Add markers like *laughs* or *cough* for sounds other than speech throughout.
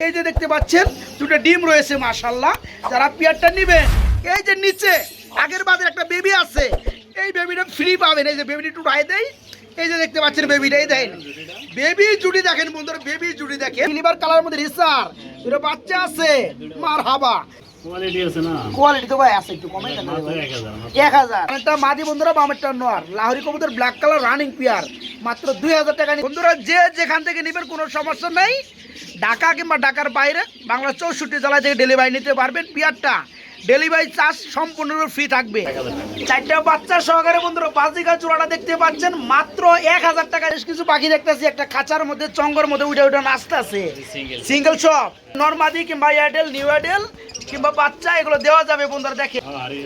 এই যে দেখতে পাচ্ছেন দুটো ডিম রয়েছে মাশাল্লাহ যারা পিয়ারটা নেবেন এই যে নিচে আগের বাদের একটা বেবি আছে। এই বেবিটা ফ্রি পাবেন এই যে বেবিটা একটু রায় দেয় এই যে দেখতে পাচ্ছেন বেবিটাই দেন। বেবি জুড়ি দেখেন বন্ধুরা বেবি জুড়ি দেখেন। সিলভার কালার মধ্যে রিসার দুটো বাচ্চা আছে। মার হাবা কোয়ালিটি আছে না? কোয়ালিটি তো ভাই আছে একটু কমে। এক হাজার এক হাজার। একটা মাদি বন্ধুরা বামেরটা নর। লাহরি কবুতর ব্ল্যাক কালার রানিং পিয়ার মাত্র দুই হাজার টাকা বন্ধুরা যে যেখান থেকে নেবেন কোনো সমস্যা নেই। ঢাকা কিংবা ঢাকার বাইরে বাংলা চৌষট্টি জেলা থেকে ডেলিভারি নিতে পারবেন পিয়ারটা। ডেলিভারি চার্জ সম্পূর্ণ ফ্রি থাকবে। চারটা বাচ্চা সহকারে বন্ধুরা বাজিকা চূড়াটা দেখতে পাচ্ছেন মাত্র এক হাজার টাকা। বেশ কিছু পাখি দেখতেছি একটা খাঁচার মধ্যে চঙ্গর মধ্যে উঠে উঠে নাচতেছে Single. সিঙ্গেল শপ নর্মাদি কিংবা এয়ারটেল নিউ এয়ারটেল কিংবা বাচ্চা এগুলো দেওয়া যাবে বন্ধুরা দেখে। আরে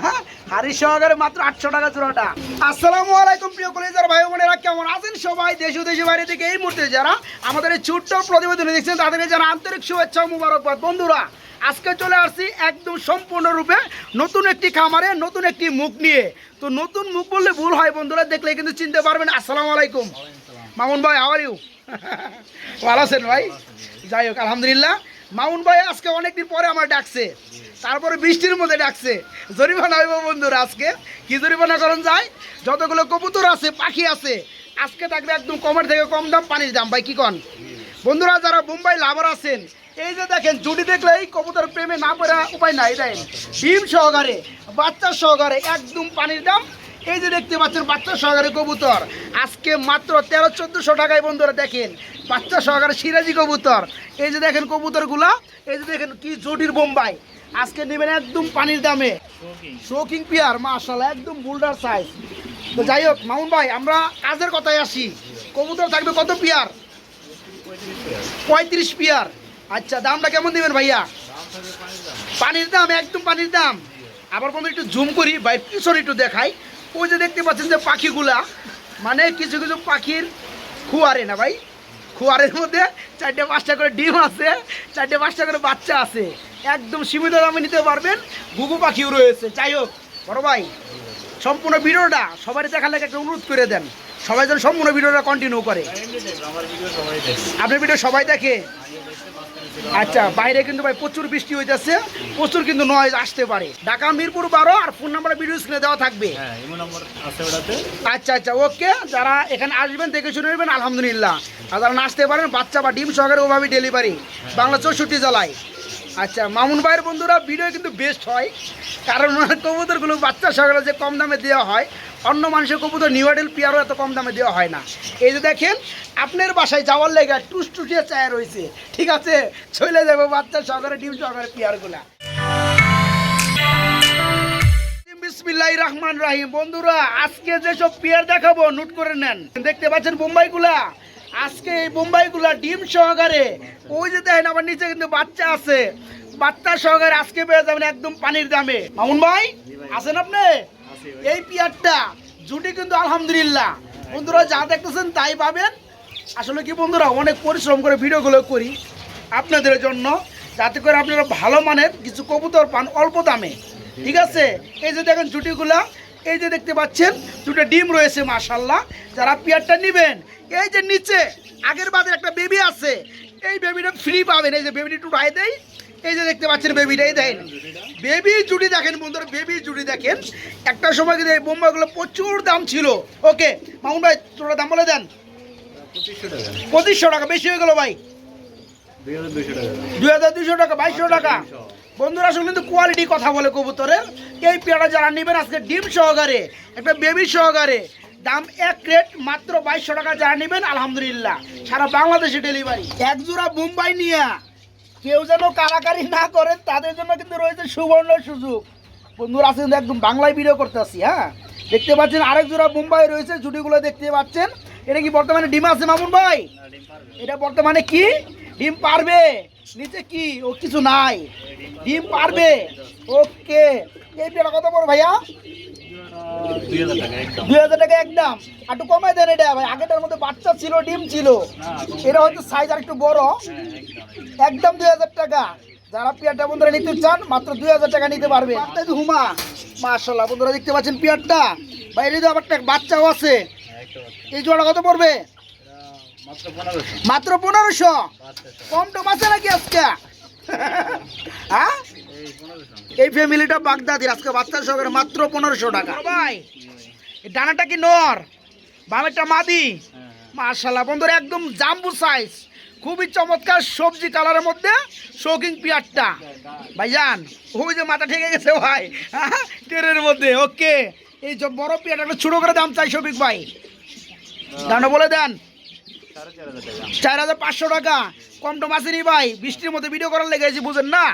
*laughs* হারি সহকারে মাত্র আটশো টাকা জোড়াটা আসসালামু আলাইকুম প্রিয় কলেজার ভাই বোনেরা কেমন আছেন সবাই? দেশ ও দেশের বাইরে থেকে এই মুহূর্তে যারা আমাদের এই ছোট্ট প্রতিবেদন দেখছেন তাদেরকে যারা আন্তরিক শুভেচ্ছা মুবারকবাদ। বন্ধুরা আজকে চলে আসছি একদম সম্পূর্ণরূপে নতুন একটি খামারে, নতুন একটি মুখ নিয়ে। তো নতুন মুখ বললে ভুল হয় বন্ধুরা, দেখলে কিন্তু চিনতে পারবেন। আসসালামু আলাইকুম। মামুন ভাই আওয়ার ইউ *laughs* ভালো আছেন ভাই? যাই হোক, আলহামদুলিল্লাহ। মামুন ভাই আজকে অনেকদিন পরে আমার ডাকছে। তারপরে বৃষ্টির মধ্যে ডাকছে। জরিমানা হইব বন্ধুরা আজকে। কি জরিমানা করণ যায়? যতগুলো কবুতর আছে, পাখি আছে, আজকে থাকবে একদম কমের থেকে কম দাম, পানির দাম। ভাই, কি কন? বন্ধুরা, যারা মুম্বাই লাভার আছেন, এই যে দেখেন জুটি দেখলে এই কবুতর প্রেমে না পড়া উপায় নাই দেন ডিম সহকারে, বাচ্চা সহকারে, একদম পানির দাম। এই যে দেখতে পাচ্ছেন, বাচ্চা সহকারে কবুতর। আজকে মাত্র তেরো, চোদ্দোশো টাকায় বন্ধুরা দেখেন, বাচ্চা সহকারে সিরাজি কবুতর। এই যে দেখেন কবুতরগুলা, এই যে দেখেন কি জটির বোম্বাই। আজকে নেবেন একদম পানির দামে। শোকিং পিয়ার মাশাল্লাহ একদম বুলডার সাইজ তো যাই হোক, মামুন ভাই, আমরা কাজের কথায় আসি। কবুতর থাকবে কত পিয়ার পঁয়ত্রিশ পিয়ার। আচ্ছা দামটা কেমন দিবেন ভাইয়া? পানির দাম, একদম পানির দাম। আবার কোনো একটু জুম করি, ভাই, পিছনে একটু দেখাই। ওই যে দেখতে পাচ্ছেন যে পাখিগুলা মানে কিছু কিছু পাখির খুয়ারে না ভাই? খুয়ারের মধ্যে চারটে পাঁচটা করে ডিম আছে, চারটে পাঁচটা করে বাচ্চা আছে। একদম সীমিত দামে নিতে পারবেন, ঘুঘু পাখিও রয়েছে। যাই হোক, বড় ভাই, সম্পূর্ণ ভিডিওটা সবারই দেখার লাগে একটা অনুরোধ করে দেন। সবাই যেন সম্পূর্ণ ভিডিওটা কন্টিনিউ করে। আমার ভিডিও সবাই দেখে আপনার ভিডিও সবাই দেখে? আচ্ছা বাইরে কিন্তু ভাই প্রচুর বৃষ্টি হইতেছে প্রচুর কিন্তু নয় আসতে পারে। ঢাকা মিরপুর বারো আর ফোন নাম্বার ভিডিও স্ক্রিনে দেওয়া থাকবে। হ্যাঁ আচ্ছা আচ্ছা ওকে যারা এখানে আসবেন দেখে শুনে নেবেন আলহামদুলিল্লাহ। আর যারা আসতে পারেন বাচ্চা বা ডিম সহকারে ওভাবে ডেলিভারি বাংলা চৌষট্টি জেলায়। আচ্ছা মামুন ভাইয়ের বন্ধুরা ভিডিও কিন্তু বেস্ট হয়। কারণ ওনার কবুতরগুলো বাচ্চা সহকারে যে কম দামে দেওয়া হয় অন্য মানুষের কবুতর নিউ আইডেল পিয়ারও এত কম দামে দেওয়া হয় না। এই যে দেখেন, আপনার বাসায় যাওয়ার লেগে টুস টুটিয়ে চায়া রয়েছে ঠিক আছে? চলে যাব বাচ্চা সহকারে, ডিম সহকারে পিয়ারগুলা। রহমান রাহিম। বন্ধুরা, আজকে যেসব পেয়ার দেখাবো, নোট করে নেন। দেখতে পাচ্ছেন বোম্বাইগুলা? আজকে এই বোম্বাইগুলা ডিম সহকারে, ওই যে দেখেন আমার নিচে কিন্তু বাচ্চা আছে। বাচ্চা সহকারে আজকে পেয়ে যাবেন একদম পানির দামে। মামুন ভাই, আছেন আপনি? এই পেয়ারটা, জুটি কিন্তু আলহামদুলিল্লাহ। বন্ধুরা, যা দেখতেছেন তাই পাবেন। আসলে কি বন্ধুরা, অনেক পরিশ্রম করে ভিডিওগুলো করি আপনাদের জন্য, যাতে করে আপনারা ভালো মানের কিছু কবুতর পান অল্প দামে। ঠিক আছে? এই যে দেখেন জুটিগুলা, এই যে দেখতে পাচ্ছেন, দুটো ডিম রয়েছে মাশাল্লাহ যারা পেয়ারটা নেবেন, এই যে নিচে, আগের বাদের একটা বেবি আছে। এই বেবিটা ফ্রি পাবেন। এই যে বেবিটা একটু রায় দেয় এই যে দেখতে পাচ্ছেন বেবিটাই দেন। বেবি জুটি দেখেন বন্ধুরা বেবি জুটি দেখেন। একটা সময় কিন্তু এই বোম্বাইগুলো প্রচুর দাম ছিল। ওকে মামুন ভাই তোরা দাম বলে দেন। পঁচিশশো টাকা। বেশি হয়ে গেল ভাই। দুই হাজার দুইশো টাকা। দুই হাজার দুশো টাকা বাইশশো টাকা। বন্ধুরা আসলে কিন্তু কোয়ালিটি কথা বলে কবুতরের। এই পেয়ারা যারা নেবেন আজকে ডিম সহকারে একটা বেবি সহকারে দাম এক রেট মাত্র বাইশশো টাকা যারা নেবেন আলহামদুলিল্লাহ। সারা বাংলাদেশে ডেলিভারি এক জোড়া মুম্বাই নিয়ে। কেউ যেন কারাকারি না করে তাদের জন্য কিন্তু রয়েছে সুবর্ণ সুযোগ। বন্ধুরা আছে কিন্তু একদম বাংলায় ভিডিও করতে আসছি হ্যাঁ? দেখতে পাচ্ছেন আরেক জোড়া মুম্বাই রয়েছে জুটিগুলো দেখতে পাচ্ছেন। এটা কি বর্তমানে ডিম আছে মামুন ভাই? এটা বর্তমানে কি? ডিম পারবে? নিচে কি? ও কিছু নাই। ডিম পারবে? ওকে। এই পেয়ারা কত বড় ভাইয়া? দুই হাজার টাকা একদম। দুই হাজার টাকা একদম একটু কমাই দেন এটা ভাই। আগেটার মধ্যে বাচ্চা ছিল ডিম ছিল। এটা হয়তো সাইজ আর একটু বড়। একদম দুই হাজার টাকা। যারা পিয়ারটা বন্ধুরা নিতে চান মাত্র দুই হাজার টাকা নিতে পারবে। হুমা। মার্শাল্লাহ বন্ধুরা দেখতে পাচ্ছেন পেয়ারটা। বাইরে তো আবার বাচ্চাও আছে। এই জোড়া কত পড়বে? মাত্র পনেরোশো। কম টম আছে নাকি আজকে? হ্যাঁ? এই ফ্যামিলিটা বাগদাদির আজকে বাচ্চা সহকারে মাত্র পনেরোশো টাকা। ভাই ডানাটা কি নর? বামেরটা মাদি? হ্যাঁ হ্যাঁ। মার্শাল্লাহ বন্ধুরা একদম জাম্বু সাইজ খুবই চমৎকার সবজি কালারের মধ্যে শৌকিং পিয়ারটা। ভাইজান ওই যে মাথা ঠেকে গেছে ভাই। হ্যাঁ, টেরের মধ্যে ওকে। এই যে বড় পিয়ারটা একটু ছোটো করে দাম চাই শফিক ভাই। দামটা বলে দেন। চার হাজার পাঁচশো টাকা। কম টম আসেনি ভাই। বৃষ্টির মধ্যে ভিডিও করার লেগে লেগেছি বুঝেন না?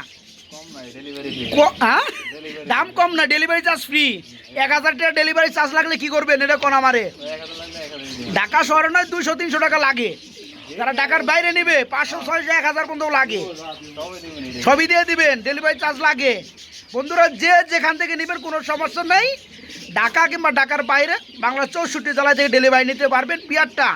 দাম কম না ডেলিভারি চার্জ ফ্রি এক হাজার টাকা ডেলিভারি চার্জ লাগলে কি করবেন? এটা কোন আমারে? ঢাকা শহরে নয় দুইশো তিনশো টাকা লাগে। যারা ঢাকার বাইরে নেবে। পাঁচশো, ছয়শো, এক হাজার পর্যন্ত লাগে। সবই দিয়ে দিবেন। ডেলিভারি চার্জ লাগে। বন্ধুরা, যে যেখান থেকে নেবেন, কোনো সমস্যা নেই। ঢাকা কিংবা ঢাকার বাইরে বাংলা চৌষট্টি জেলা থেকে ডেলিভারি নিতে পারবেন পিয়ারটা।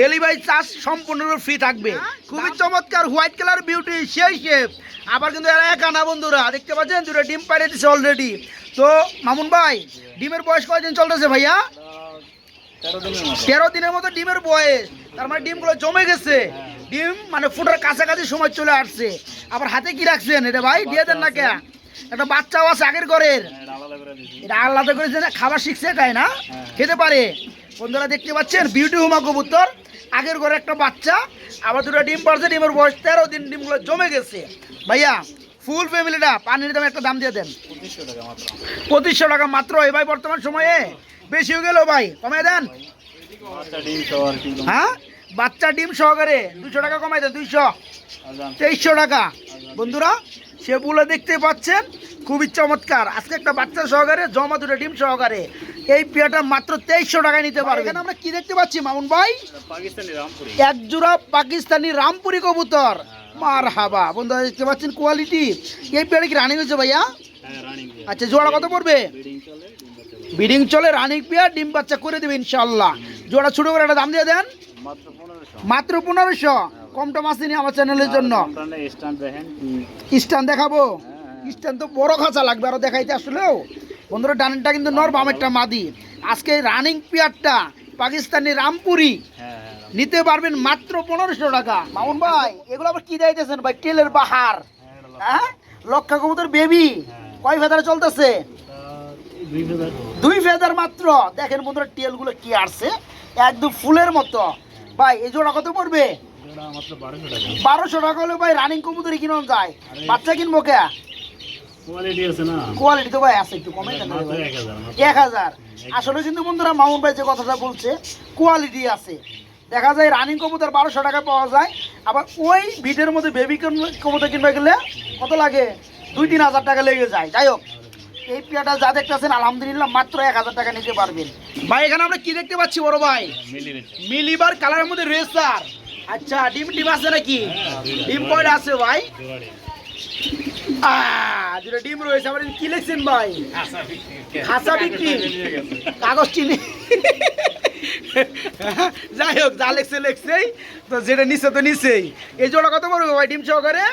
ডেলিভারি চার্জ সম্পূর্ণরূপে ফ্রি থাকবে। খুবই চমৎকার হোয়াইট কালার বিউটি সেই শেপ আবার কিন্তু এরা একা না, বন্ধুরা। দেখতে পাচ্ছেন? দুটো ডিম পাইরে দিচ্ছে অলরেডি তো, মামুন ভাই, ডিমের বয়স কয়দিন চলতেছে ভাইয়া? তেরো দিনের মতো। ডিমের বয়স। তার মানে ডিমগুলো জমে গেছে। ডিম মানে ফুটার কাছাকাছি সময় চলে আসছে। আবার হাতে কি রাখছেন এটা ভাই? দিয়ে দেন না কে একটা বাচ্চাও আছে আগের ঘরের। হ্যাঁ এটা আলাদা করে খাবার শিখছে তাই না? খেতে পারে। বন্ধুরা দেখতে পাচ্ছেন বিউটি হুমা কবুতর। আগের ঘরে একটা বাচ্চা। আবার দুটো ডিম পারছে ডিমের বয়স তেরো দিন ডিমগুলো জমে গেছে। ভাইয়া ফুল ফ্যামিলিটা পানির দামে একটা দাম দিয়ে দেন। পঁচিশশো টাকা মাত্র। ভাই বর্তমান সময়ে বেশি হয়ে গেল ভাই কমে দেন। হ্যাঁ? বাচ্চা ডিম সহকারে দুশো টাকা কমাই দেন দুইশো। তেইশশো টাকা। বন্ধুরা সেগুলো দেখতে পাচ্ছেন খুবই চমৎকার। আজকে একটা বাচ্চা সহকারে জমা দুটো ডিম সহকারে। এই পেয়াটা মাত্র তেইশশো টাকায় নিতে পারবে। এখানে আমরা কি দেখতে পাচ্ছি মামুন ভাই? এটা পাকিস্তানি রামপুরি। এক জোড়া পাকিস্তানি রামপুরি কবুতর। মার হাবা বন্ধুরা দেখতে পাচ্ছেন কোয়ালিটি এই পেয়ারে কি রানিং হয়েছে ভাইয়া? হ্যাঁ আচ্ছা জোড়া কত পড়বে? বিডিং চলে রানিং পেয়ার ডিম বাচ্চা করে দেবে ইনশাল্লাহ জোড়া ছোটো করে একটা দাম দিয়ে দেন। মাত্র পনেরোশো। কমটা মাছ নিয়ে আমার চ্যানেলের জন্য। স্ট্যান্ড দেখাবো? হ্যাঁ। স্ট্যান্ড তো বড় খাঁচা লাগবে আরও দেখাইতে আসলেও। বন্ধুরা ডানেরটা কিন্তু নর বামেরটা মাদি। আজকে রানিং পেয়ারটা পাকিস্তানি রামপুরি। হ্যাঁ হ্যাঁ নিতে পারবেন মাত্র পনেরোশো টাকা। মামুন ভাই এগুলো আবার কি দিতেছেন ভাই? টেলের বাহার। হ্যাঁ হ্যাঁ? লক্ষা কবুতর বেবি। হ্যাঁ। কয় ফেদারে চলতেছে? দুই হাজার দুই ফেদার মাত্র। দেখেন বন্ধুরা টেলগুলো কি আসছে একদম ফুলের মতো। ভাই এই জোড়া কত পড়বে? বারোশো টাকা। হলে ভাই রানিং কবুতরই কিনুন যায়। বাচ্চা কিনবো কে? কোয়ালিটি তো ভাই আছে একটু কমে এক হাজার আসলে কিন্তু বন্ধুরা মামুন ভাই যে কথাটা বলছে কোয়ালিটি আছে। দেখা যায় রানিং কবুতর বারোশো টাকা পাওয়া যায়। আবার ওই ভিটের মধ্যে বেবি কবুতর কিনবে গেলে কত লাগে? দুই তিন হাজার টাকা লেগে যায়। যাই হোক এই পেয়াটা যা দেখতেছেন আলহামদুলিল্লাহ মাত্র এক হাজার টাকা নিতে পারবেন। ভাই এখানে আমরা কি দেখতে পাচ্ছি বড় ভাই? মিলিবার কালারের মধ্যে রেসার আচ্ছা ডিম ডিম আছে নাকি? ডিম কয়টা আছে ভাই? দুটো ডিম রয়েছে। আবার কি লিখছেন ভাই? খাসা বিক্রি। কাগজ চিনি যাই হোক যা লেখছে লেখছেই। তো যেটা নিচ্ছে তো নিছেই। এই জোড়া কত পড়বে ভাই ডিম সহকারে?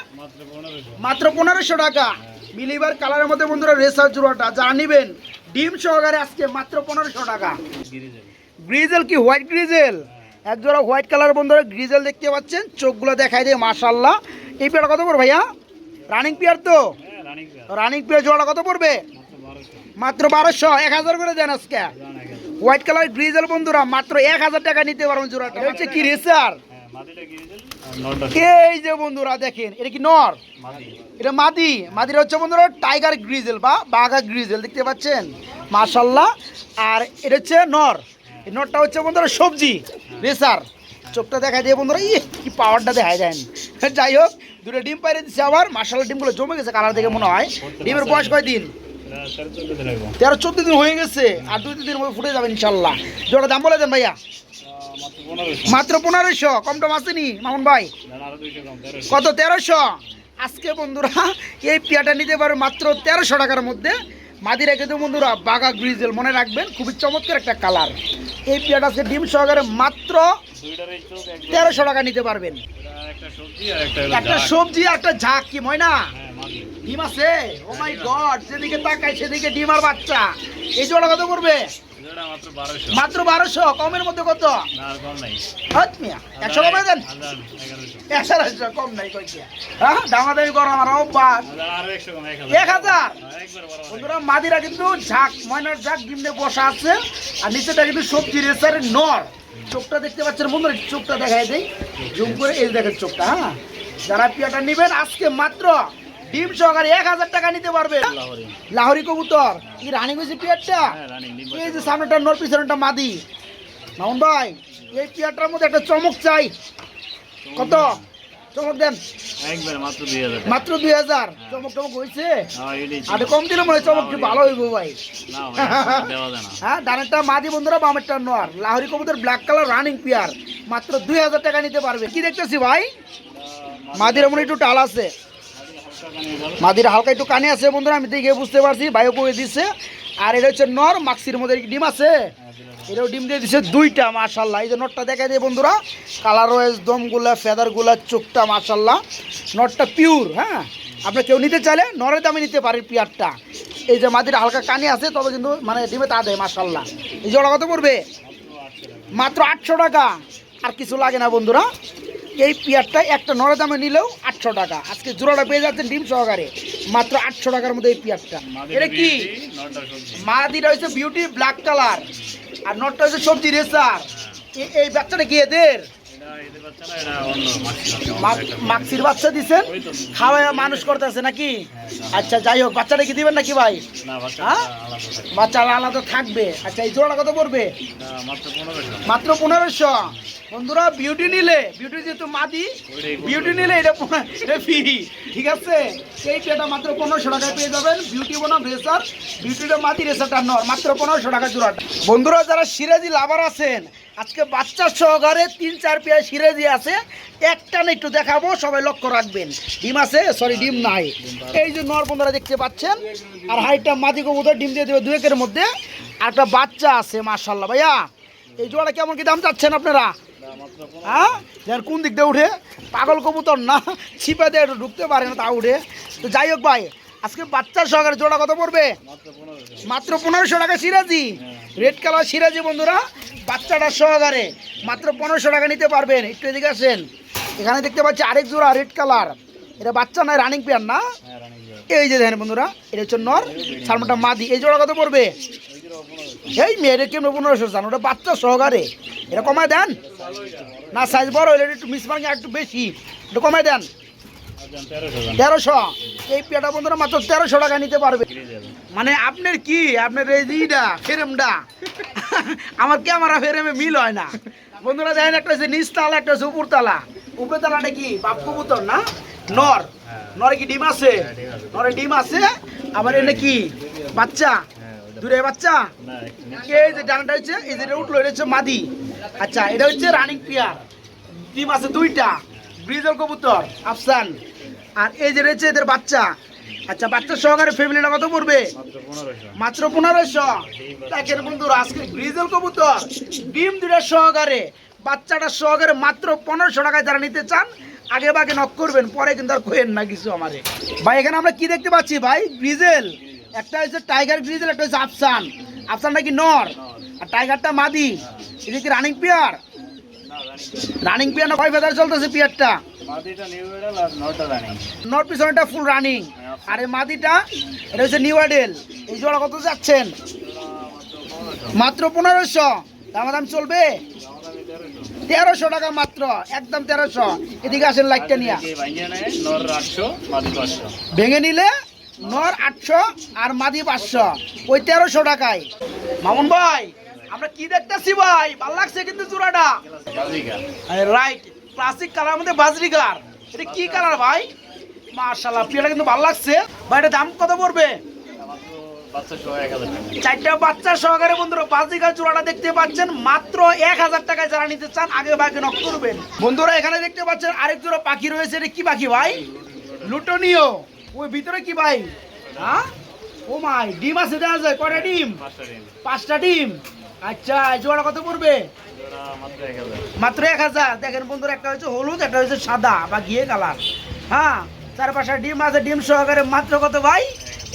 মাত্র পনেরোশো টাকা। মিলিবার কালারের মধ্যে বন্ধুরা রেসার জোড়াটা যা নিবেন ডিম সহকারে আজকে মাত্র পনেরোশো টাকা। গ্রিজেল কি? হোয়াইট গ্রিজেল এক জোড়া হোয়াইট কালার বন্ধুরা গ্রিজেল দেখতে পাচ্ছেন চোখগুলো দেখাই দিয়ে মাশাল্লাহ এই পেয়ারটা কত পড়বে ভাইয়া? রানিং পেয়ার তো? হ্যাঁ রানিং পেয়ার। জোড়াটা কত পড়বে? মাত্র বারোশো। এক হাজার করে দেন আজকে। হোয়াইট কালার গ্রিজেল বন্ধুরা মাত্র এক হাজার টাকা নিতে পারবেন জোড়াটা। হচ্ছে কি রেসার হ্যাঁ এই যে বন্ধুরা দেখেন এটা কি নর? এটা মাদি। মাদির হচ্ছে বন্ধুরা টাইগার গ্রিজেল বা বাঘা গ্রিজেল, দেখতে পাচ্ছেন? মার্শাল্লাহ আর এটা হচ্ছে নর। এই নরটা হচ্ছে বন্ধুরা সবজি, রেসার। চোখটা দেখা দিয়ে বন্ধুরা ইয়ে কি পাওয়ারটা দেখায় দেন। যাই হোক, দুটো ডিম পাইরে দিচ্ছে আবার। মাশাল্লাহ ডিমগুলো জমে গেছে কালার দেখে মনে হয়। ডিমের বয়স কয় দিন? তেরো, চোদ্দ দিন হয়ে গেছে। আর দুই, তিন দিন ফুটে যাবে ইনশাল্লাহ জোড়া দাম বলে দেন ভাইয়া। মাত্র পনেরোশো। কম টম আসেনি, মামুন ভাই? কত, তেরোশো? আজকে বন্ধুরা, এই পেয়াটা নিতে পারবে মাত্র তেরোশো টাকার মধ্যে। মাদিরা কিন্তু বন্ধুরা, বাঘা গ্রিজেল, মনে রাখবেন, খুবই চমৎকার একটা কালার। এই পেয়াটা আজকে ডিম সহকারে মাত্র তেরোশো টাকা নিতে পারবেন। একটা সবজি আর একটা ঝাঁক কি হ্যাঁ মাটি ডিম আছে? ও মাই গড যেদিকে তাকাই সেদিকে ডিম আর বাচ্চা। এই জোড়া কত করবে মাত্র বারোশো। কমের মধ্যে কত? একশো কমে দেন? এগারোশো। কম নাই হ্যাঁ দামাদামি করো আমার অভ্যাস এক হাজার। বন্ধুরা মাদিরা কিন্তু ঝাঁক ময়নার ঝাঁক ডিমে বসা আছে। আর নিচেটা কিন্তু সবজি রেসারের নর। চোখটা দেখতে পাচ্ছেন বন্ধুরা চোখটা দেখাই দেই। জুম করে এই দেখেন চোখটা হ্যাঁ। যারা পিয়াটা নেবেন আজকে মাত্র ডিম সহকারে এক হাজার টাকা নিতে পারবে লাহোরি। কবুতর। কি রানিং হয়েছে পিয়ারটা? হ্যাঁ এই যে সামনেটা নর পিছনেটা মাদি। মামুন ভাই এই পিয়ারটার মধ্যে একটা চমক চাই। কত? চমক দেন। মাত্র দুই হাজার চমক টমক হয়েছে? হ্যাঁ। আর কম দিলে মনে হয় চমকটি ভালো হইব ভাই। *laughs* হ্যাঁ ডানেরটা মাদি বন্ধুরা বামেরটা নর লাহোরি কবুতর ব্ল্যাক কালার রানিং পিয়ার মাত্র দুই হাজার টাকা নিতে পারবে। কি দেখতেছি ভাই? মাদির মনে একটু টাল আছে। মাদির হালকা একটু কানে আছে বন্ধুরা, আমি দেখে বুঝতে পারছি বায়ু করে দিচ্ছে আর এটা হচ্ছে নর, মাক্সির মধ্যে ডিম আছে। এটাও ডিম দিয়ে দিচ্ছে দুইটা মাশাল্লাহ এই যে নটটা দেখা যায় বন্ধুরা, কালার ওয়েজ দমগুলা, ফেদারগুলা, চোখটা মাশাল্লাহ নটটা পিওর হ্যাঁ? আপনি কেউ নিতে চাইলে নরের দামে নিতে পারেন পিয়ারটা। এই যে মাদির হালকা কানে আছে, তবে কিন্তু মানে ডিমে তা দেয় মাশাল্লাহ এই জোড়া কত পড়বে। মাত্র আটশো টাকা। আর কিছু লাগে না বন্ধুরা। এই পিয়ারটা একটা নড়া দামে নিলেও আটশো টাকা। আজকে জোড়াটা পেয়ে যাচ্ছেন ডিম সহকারে। মাত্র আটশো টাকার মধ্যে এই পিয়ারটা। এটা কি। মাদিটা হয়েছে বিউটি ব্ল্যাক কালার আর নটটা হয়েছে সবজি রেসার। এই বাচ্চাটা কি এদের? মাক্সির বাচ্চা ওই খাওয়ায় মানুষ করতেছে নাকি? আচ্ছা যাই হোক, বাচ্চাটা কি দিবেন নাকি ভাই? হ্যাঁ? আলাদা বাচ্চা আলাদা থাকবে। আচ্ছা এই জোড়াটা কত পড়বে? মাত্র পনেরোশো। বন্ধুরা বিউটি নিলে বিউটি যেহেতু মাদি বিউটি নিলে এটা ফ্রি ঠিক আছে? এই পেটা মাত্র পনেরোশো টাকায় পেয়ে যাবেন। বিউটি বনাম রেসার বিউটিটা মাদি রেসারটা নর, মাত্র পনেরোশো টাকা জোড়াটা। বন্ধুরা, যারা সিরাজি লাভার আছেন আজকে বাচ্চার সহকারে তিন, চার পেয়ার সিরাজি আছে। একটা না একটু দেখাবো, সবাই লক্ষ্য রাখবেন। ডিম আছে? সরি ডিম নাই। এই যে নর বন্ধুরা দেখতে পাচ্ছেন, আর হাইটটা মাদি কবুতর, ডিম দিয়ে দেবে দু একের মধ্যে। আর একটা বাচ্চা আছে মার্শাল্লাহ ভাইয়া, এই জোড়াটা কেমন কি দাম চাচ্ছেন আপনারা? হ্যাঁ? কোন দিক দিয়ে উঠে? পাগল কবুতর না, ছিপে দিয়ে ঢুকতে পারে না তা উঠে। তো যাই হোক ভাই আজকে বাচ্চার সহকারে জোড়া কত পড়বে? মাত্র পনেরোশো। টাকা সিরাজি। রেড কালার সিরাজি বন্ধুরা বাচ্চাটার সহকারে মাত্র পনেরোশো টাকা নিতে পারবেন। একটু এদিকে আসেন। এখানে দেখতে পাচ্ছি আরেক জোড়া রেড কালার। এটা বাচ্চা নয় রানিং পেয়ার না? হ্যাঁ। এই যে দেখেন বন্ধুরা এটা হচ্ছে নর সালমানটা মাদি। এই জোড়া কত পড়বে। এই মেয়েদের কেমন পনেরোশো জানো ওটা বাচ্চা সহকারে। এটা কমায় দেন? না সাইজ বড় হলে একটু মিস মার্কিং একটু বেশি। এটা কমায় দেন? তেরোশো। এই পেটা বন্ধুরা মাত্র তেরোশো টাকা নিতে পারবে। মানে আপনার কি? আপনার এই জিটা ফেরেমটা আমার ক্যামেরা ফেরেমে মিল হয় না? বন্ধুরা দেখেন, একটা হচ্ছে নিচতলা একটা হচ্ছে উপরতলা উপরতলাটা কি? বাপ কবুতর না? নর। নরে কি ডিম আছে। নরে ডিম আছে। আবার এনে কি? বাচ্চা? দূরে বাচ্চা? এই যে ডানাটা হচ্ছে, এই যে এটা উঠল, এটা হচ্ছে মাদি। আচ্ছা এটা হচ্ছে রানিং পিয়ার। ডিম আছে দুইটা। ব্রিজল কবুতর, আফসান। আর এই যে রয়েছে এদের বাচ্চা। আচ্ছা বাচ্চা সহকারে ফ্যামিলিটা কত পড়বে? মাত্র পনেরোশো। দেখেন বন্ধুরা, আজকে গ্রিজেল কবুতর, ডিম দুটা সহকারে। বাচ্চাটা সহকারে মাত্র পনেরোশো টাকায় যারা নিতে চান, আগে বাগে নক করবেন, পরে কিন্তু আর কোয়েন না কিছু আমারে। ভাই, এখানে আমরা কি দেখতে পাচ্ছি ভাই? গ্রিজেল। একটা হচ্ছে টাইগার গ্রিজেল, একটা হচ্ছে আফসান। আফসানটা কি নর? আর টাইগারটা মাদি। এটা কি রানিং পিয়ার। রানিং পিয়ার না কয় ফেদার চলতেছে পিয়ারটা মাদিটা নিউ এডাল আর নটা রানিং। নর পিছনেটা ফুল রানিং আর এই মাদিটা এটা হচ্ছে নিউ আইডেল এই জোড়া কত যাচ্ছেন? মাত্র পনেরোশো। দাম দাম চলবে? তেরোশো। টাকা মাত্র একদম তেরোশো। এদিকে আসেন লাইটটা নিয়ে। ভেঙে নিলে নর আটশো আর মাদি পাঁচশো। ওই তেরোশো টাকায়। মামুন ভাই আমরা কি দেখতেছি ভাই? ভালো লাগছে কিন্তু চূড়াটা রাইট ক্লাসিক কালার মধ্যে বাজরিকার এটা কি কালার ভাই? মার্শাল্লাহ পিয়াটা কিন্তু ভালো লাগছে। ভাই, এটা দাম কত পড়বে। চারটা বাচ্চা সহকারে বন্ধুরা বাজিকার চূড়াটা দেখতে পাচ্ছেন, মাত্র এক হাজার টাকায় যারা নিতে চান, আগে ভাগে নক করবেন। বন্ধুরা, এখানে দেখতে পাচ্ছেন আরেক জোড়া পাখি রয়েছে, এটা কি পাখি ভাই? লুটনীয় ওই ভিতরে কি ভাই? হ্যাঁ? ও মাই, ডিম আছে, দেখা যায়, কয়টা ডিম। পাঁচটা ডিম। আচ্ছা জোড়া কত পড়বে? মাত্র এক হাজার। দেখেন বন্ধুরা একটা হচ্ছে হলুদ একটা হচ্ছে সাদা বা ঘিয়ে কালার। হ্যাঁ চার পাঁচটা ডিম আছে ডিম সহকারে মাত্র কত ভাই?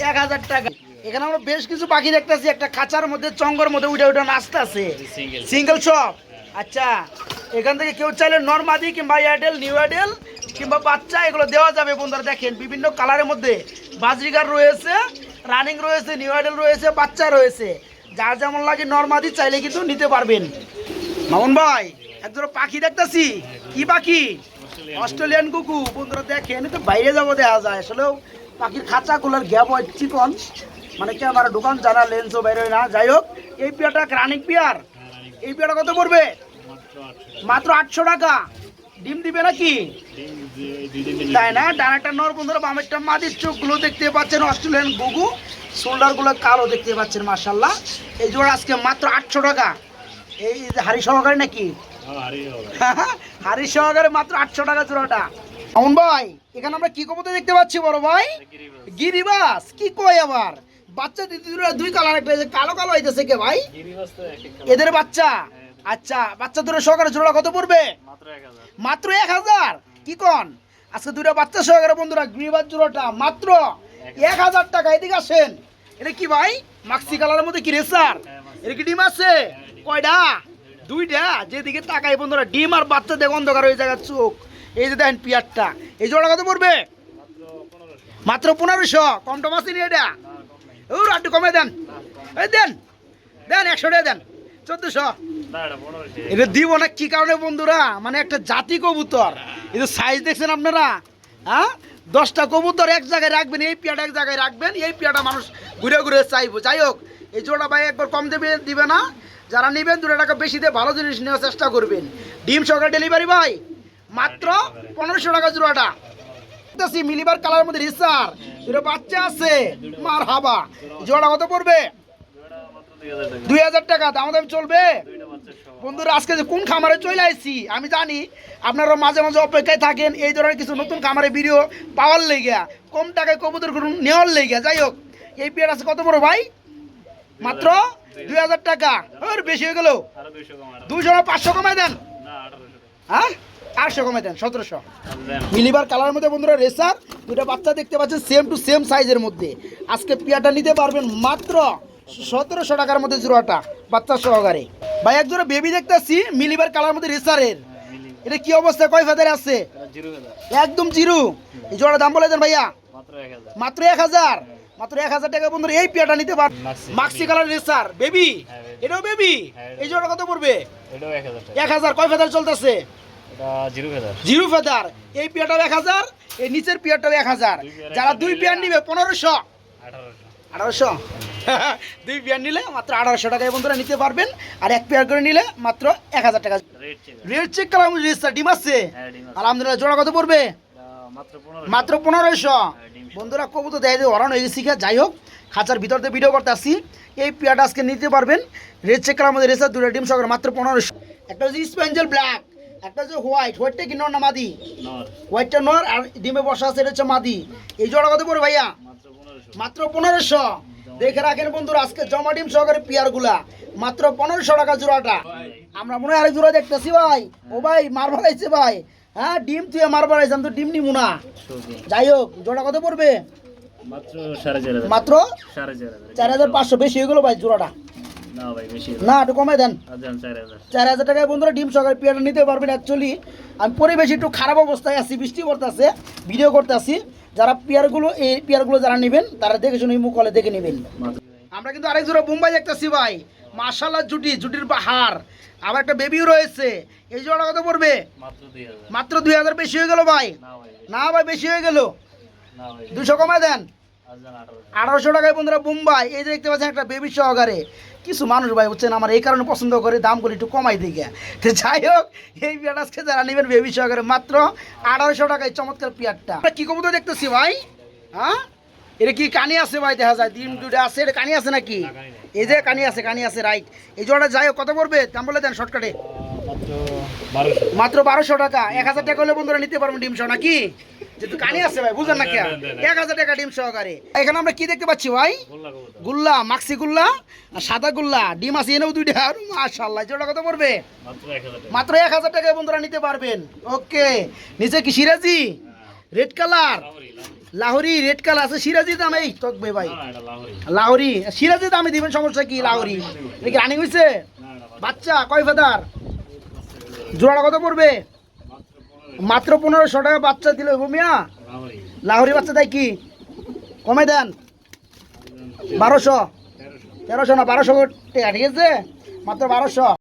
এক হাজার টাকা। এখানে আমরা বেশ কিছু পাখি দেখতেছি একটা খাঁচার মধ্যে চঙ্গর মধ্যে উঠে উঠে নাচতেছে সিঙ্গেল সিঙ্গেল শপ আচ্ছা এখান থেকে কেউ চাইলে নর্মাদি কিংবা এয়ারটেল নিউ এয়ারটেল কিংবা বাচ্চা এগুলো দেওয়া যাবে বন্ধুরা। দেখেন বিভিন্ন কালারের মধ্যে বাজরিগার রয়েছে রানিং রয়েছে নিউ এয়ারটেল রয়েছে বাচ্চা রয়েছে। যার যেমন লাগে নর্মাদি চাইলে কিন্তু নিতে পারবেন। মামুন ভাই একজন পাখি দেখতেছি। কি পাখি? অস্ট্রেলিয়ান কুকু। বন্ধুরা, দেখেন তো বাইরে যাব দেখা যায়। আসলেও পাখির খাঁচা খাঁচাগুলোর গ্যাপ হয় চিকন। মানে ক্যামেরা দোকান জানা লেন্সও বের হয় না। যাই হোক, এই পেয়ারটা রানিং পেয়ার। এই পেয়ারটা কত পড়বে? মাত্র আটশো টাকা। ডিম দিবে নাকি? তাই না? ডানাটা নর বন্ধুরা বামেরটা মাদির চোখগুলো দেখতে পাচ্ছেন অস্ট্রেলিয়ান গুগু। শোল্ডারগুলো কালো দেখতে পাচ্ছেন মার্শাল্লাহ এই জোড়া আজকে মাত্র আটশো টাকা। এই যে হাড়ি সহকারে নাকি। *laughs* হাড়ি সহকারে মাত্র আটশো টাকা জোড়াটা। অমন ভাই এখানে আমরা কি কবুতর দেখতে পাচ্ছি বড় ভাই? গিরিবাস। কি কয় আবার? বাচ্চা দিদি দুই কালার একটা কালো কালো হইতেছে কে ভাই। এদের বাচ্চা? আচ্ছা বাচ্চা দুটো সহকারে জোড়া কত পড়বে? মাত্র এক হাজার। কি কন? আজকে দুটো বাচ্চা সহকারে বন্ধুরা গৃহবাদ জোড়াটা মাত্র এক হাজার টাকা। এদিকে আসেন। এটা কি ভাই? মাক্সি কালারের মধ্যে কি রেসার এটা কি ডিম আছে? কয়টা দুইটা যেদিকে তাকাই বন্ধুরা ডিম আর বাচ্চা দেখে অন্ধকার হয়ে জায়গার চোখ। এই যে দেখেন পিয়ারটা। এই জোড়া কত পড়বে? মাত্র পনেরোশো। কম টম আছে নি এটা। ও একটু কমে দেন। এই দেন। দেন একশো টাকা দেন। চোদ্দশো। এটা দিব না, কি কারণে বন্ধুরা? মানে একটা জাতি কবুতর। এটা সাইজ দেখছেন আপনারা? হ্যাঁ? দশটা কবুতর এক জায়গায় রাখবেন, এই পিয়াটা এক জায়গায় রাখবেন, এই পিয়াটা মানুষ ঘুরে ঘুরে চাইব। যাই হোক, এই জোড়া ভাই একবার কম দেবে, দিবে না। যারা নেবেন, দুটো টাকা বেশি দিয়ে ভালো জিনিস নেওয়ার চেষ্টা করবেন। ডিম সরকার ডেলিভারি ভাই, মাত্র পনেরোশো টাকা জোড়াটা। মিলিবার কালার মধ্যে রিসার। দুটো বাচ্চা আছে, মার হাবা। জোড়া কত পড়বে? দুই হাজার টাকা। দুই দাম দাম চলবে? বন্ধুরা আজকে যে কোন খামারে চলে আসছি আমি জানি আপনারা মাঝে মাঝে অপেক্ষায় থাকেন এই ধরনের কিছু নতুন খামারে ভিডিও পাওয়ার লেগে কম টাকায় কবুতর নেওয়ার লেগে যাই হোক এই পেয়ার আছে কত বড় ভাই? মাত্র দুই হাজার টাকা। ওর বেশি হয়ে গেল? কম, দুশো না পাঁচশো কমায় দেন। হ্যাঁ? আটশো কমায় দেন সতেরোশো। মিলিবার কালার মধ্যে বন্ধুরা রেসার। দুটো বাচ্চা দেখতে পাচ্ছেন সেম টু সেম সাইজের মধ্যে। আজকে পিয়াটা নিতে পারবেন মাত্র সতেরোশো টাকার মধ্যে জোড়াটা বাচ্চা সহকারে। ভাই এক জোড়া বেবি দেখতেছি মিলিবার কালার মধ্যে রেসারের। এটা কি অবস্থা? কয় ফেদার আছে। একদম জিরু। এই জোড়ার দাম বলে দেন ভাইয়া। মাত্র এক হাজার। মাত্র এক হাজার। টাকা বন্ধুরা এই পিয়াটা নিতে পার মাক্সি। Colour racer. বেবি হ্যাঁ, এটাও বেবি হ্যাঁ, এই জোড়া কত পড়বে? এক হাজার কয় ফেদার চলতেছে? জিরো ফেদার এই পিয়াটাও এক হাজার এই নিচের পিয়ারটাও এক হাজার। যারা দুই পেয়ার নিবে পনেরোশো। আঠারোশো। আঠারোশো। *laughs* দুই পেয়ার নিলে মাত্র আঠারোশো টাকায় বন্ধুরা নিতে পারবেন। আর এক পেয়ার করে নিলে মাত্র এক হাজার টাকা। Red check. কালার রেজিস্টার ডিম আছে। আলহামদুলিল্লাহ জোড়া কত পড়বে? মাত্র পনেরোশো। হ্যাঁ। বন্ধুরা কবুতর দেয় দিয়ে অরান হয়ে গেছি যাই হোক খাঁচার ভিতর দিয়ে ভিডিও করতে আসছি। এই পেয়ারটা আজকে নিতে পারবেন। রেড চেক কালার মধ্যে রেসার দুটো ডিম সহকারে মাত্র পনেরোশো। একটা হচ্ছে স্পেঞ্জেল ব্ল্যাক একটা হচ্ছে হোয়াইট হোয়াইটটা কি নর না মাদি? হোয়াইটটা নর আর ডিমে বসা আছে এটা হচ্ছে মাদি। এই জোড়া কত পড়বে ভাইয়া? মাত্র পনেরোশো। দেখে রাখেন বন্ধুরা আজকে জমা ডিম সহকারে পিয়ারগুলা। মাত্র পনেরোশো টাকা জোড়াটা। আমরা মনে হয় আরেক জোড়া দেখতেছি ভাই। ও ভাই মার বাড়াইছে ভাই। হ্যাঁ ডিম তুই মার বাড়াইছে আমি তো ডিম নিমু না। যাই হোক জোড়া কত পড়বে? মাত্র চার হাজার। পাঁচশো। বেশি হয়ে গেলো ভাই জোড়াটা। না একটু কমাই দেন। চার হাজার। টাকায় বন্ধুরা ডিম সহকারে পিয়ারটা নিতে পারবেন অ্যাকচুয়ালি আমি পরিবেশ একটু খারাপ অবস্থায় আছি বৃষ্টি করতেছে ভিডিও করতে যারা পিয়ারগুলো এই পিয়ারগুলো যারা নেবেন তারা দেখে শুনে মুখ কলে দেখে নেবেন। আমরা কিন্তু আরেক জোড়া বোম্বাই দেখতেছি ভাই। মার্শাল্লাহ জুটি জুটির বাহার আবার একটা বেবিও রয়েছে। এই জোড়া কত পড়বে? মাত্র দুই হাজার। মাত্র দুই হাজার বেশি হয়ে গেল ভাই? না ভাই, বেশি হয়ে গেল? দুশো কমায় দেন। আঠারোশো। টাকায় বন্ধুরা বোম্বাই এই যে দেখতে পাচ্ছেন একটা বেবি সহকারে কিছু মানুষ ভাই বুঝছেন আমার এই কারণে পছন্দ করে দামগুলো একটু কমাই দিকে। তো যাই হোক এই পিয়ারটাকে যারা নেবেন বেবি সহকারে মাত্র আঠারোশো টাকায় চমৎকার পিয়ারটা। কি কবুতর দেখতেছি ভাই? হ্যাঁ? এটা কি কানি আছে ভাই দেখা যায় ডিম দুটো আছে এটা কানি আছে নাকি। এই যে কানি আছে কানি আছে রাইট এই জোড়া যাই হোক কত পড়বে? দাম বলে দেন শর্টকাটে মাত্র বারোশো। টাকা। এক হাজার টাকা হলে বন্ধুরা নিতে পারবেন ডিম সহ নাকি? যেহেতু কানি আছে ভাই বুঝেন না কে। এক হাজার টাকা ডিম সহকারে। এখানে আমরা কি দেখতে পাচ্ছি ভাই? গুল্লা মাক্সি গুল্লা আর সাদা গুল্লা। ডিম আছে এনেও দুইটা। আর মাশাল্লাহ জোড়া কত পড়বে? মাত্র এক হাজার টাকায় বন্ধুরা নিতে পারবেন। ওকে নিচে কি সিরাজি? Red colour? Lahori, red colour আছে। সিরাজি দাম এই তকবে ভাই লাহোরি। লাহোরি সিরাজি দামে দিবেন সমস্যা কি লাহোরি? রানিং হয়েছে বাচ্চা। বাচ্চা কয় ফেদার? জোড়াটা কত পড়বে? মাত্র পনেরোশো টাকা বাচ্চা দিল ভূমিয়া মিয়া লাহোরি। বাচ্চা তাই কি কমে দেন বারোশো তেরোশো। না, বারোশো ঠিক আছে মাত্র বারোশো